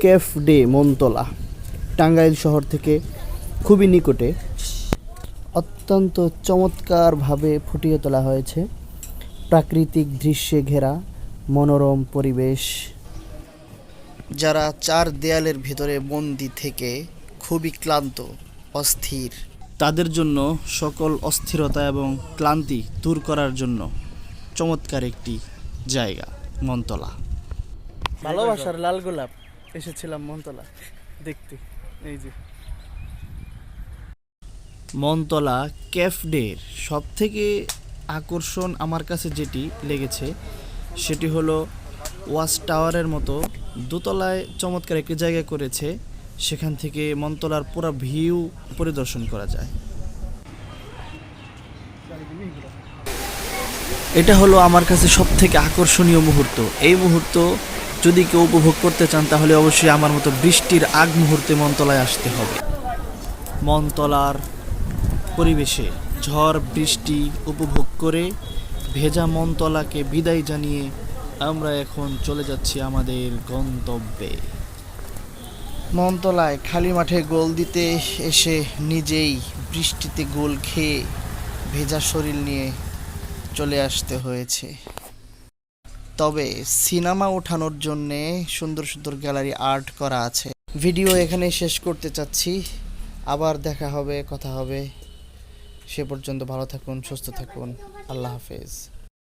Cafe day Montala, Tangail শহর থেকে খুবই নিকটে, অত্যন্ত চমৎকারভাবে ফুটিয়ে তোলা হয়েছে। প্রাকৃতিক দৃশ্যে ঘেরা মনোরম পরিবেশ। যারা চার দেয়ালের ভিতরে বন্দি থেকে খুবই ক্লান্ত, অস্থির, তাদের জন্য সকল অস্থিরতা এবং ক্লান্তি দূর করার জন্য চমৎকার একটি জায়গা, মনতলা। ভালোবাসার লাল গোলাপ। এসেছিলাম মনতলা, দেখতে, এই যে। মনতলা ক্যাফডের সব থেকে আকর্ষণ আমার কাছে যেটি লেগেছে, সেটি হলো ওয়াচ টাওয়ারের মতো দোতলায় চমৎকার একটি জায়গা করেছে, সেখান থেকে মনতলার পুরো ভিউ পরিদর্শন করা যায়। এটা হলো আমার কাছে সব থেকে আকর্ষণীয় মুহূর্ত। এই মুহূর্ত যদি কেউ উপভোগ করতে চান, তাহলে অবশ্যই আমার মতো বৃষ্টির আগ মুহূর্তে মনতলায় আসতে হবে। মনতলার পরিবেশে ঝড়, বৃষ্টি উপভোগ করে ভেজা মনতলাকে বিদায় জানিয়ে আমরা এখন চলে যাচ্ছি আমাদের গন্তব্যে। মনতলায় খালি মাঠে গোল দিতে এসে নিজেই বৃষ্টিতে গোল খেয়ে ভেজা শরীর নিয়ে চলে আসতে হয়েছে। তবে সিনেমা ওঠানোর জন্যে সুন্দর সুন্দর গ্যালারি আর্ট করা আছে। ভিডিও এখানে শেষ করতে চাচ্ছি। আবার দেখা হবে, কথা হবে। সে পর্যন্ত ভালো থাকুন, সুস্থ থাকুন। আল্লাহ হাফেজ।